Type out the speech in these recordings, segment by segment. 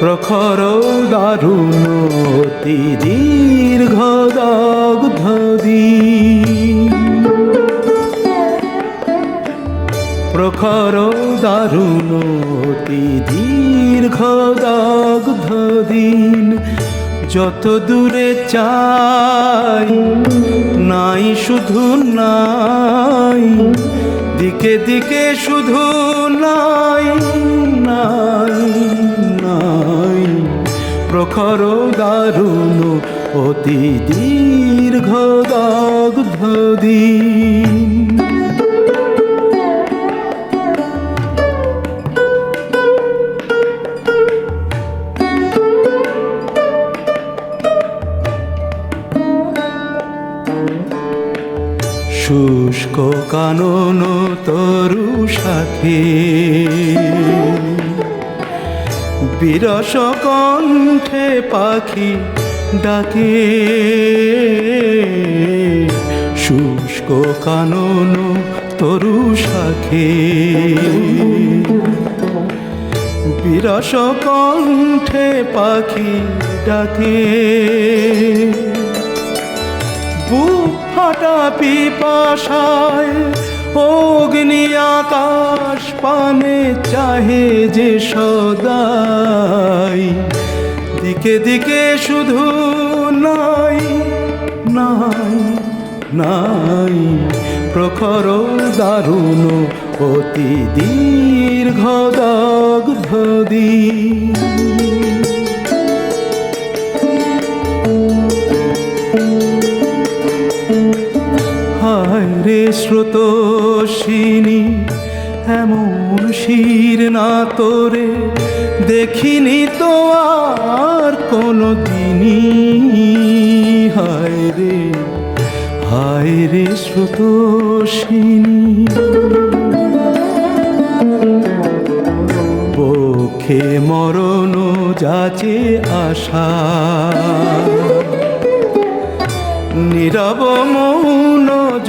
প্রখর দারুণ অতি দীর্ঘ দগ্ধদি প্রখর দারুণ অতি দীর্ঘ দগ্ধদিন যত দূরে চাই, নাই শুধু নাই দিকে দিকে শুধু নাই নাই নাই। প্রখর দারুণ অতি শুষ্ক কানন তরু শাখে বিরস কণ্ঠে পাখি ডাকে। শুষ্ক কানন তরু শাখে বিরস কণ্ঠে পাখি ডাকে। বুক ফাটা পিপাসায় অগ্নি আকাশ পানে চাহে যে সদাই। দিকে দিকে শুধু নাই নাই নাই। প্রখর দারুণ অতি দীর্ঘ দগ্ধ দিন রে স্রোতস্বিনী এমন শির না তোরে দেখিনি তো আর কোনো দিনই হায় রে হায় রে স্রোতস্বিনী পক্ষে মরণ যাচে আশা। নীরব মৌন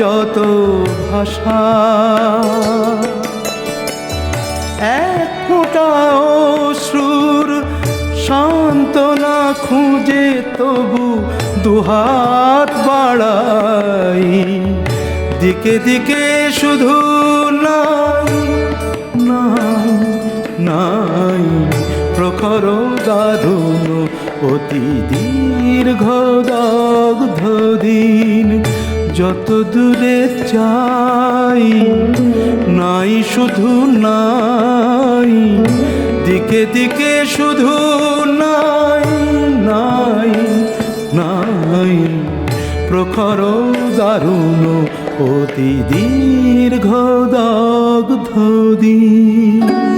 যত ভাষা, এক ফোঁটা অশ্রুর সান্ত্বনা খুঁজে তবু দুহাত বাড়াই। দিকে দিকে শুধু নাই নাই নাই, প্রখর দারুণ অতি দীর্ঘ দগ্ধ দিন যত দূরে চাই, নাই শুধু নাই, দিকে দিকে শুধু নাই নাই নাই। প্রখর দারুণ অতি দীর্ঘ দগ্ধ দিন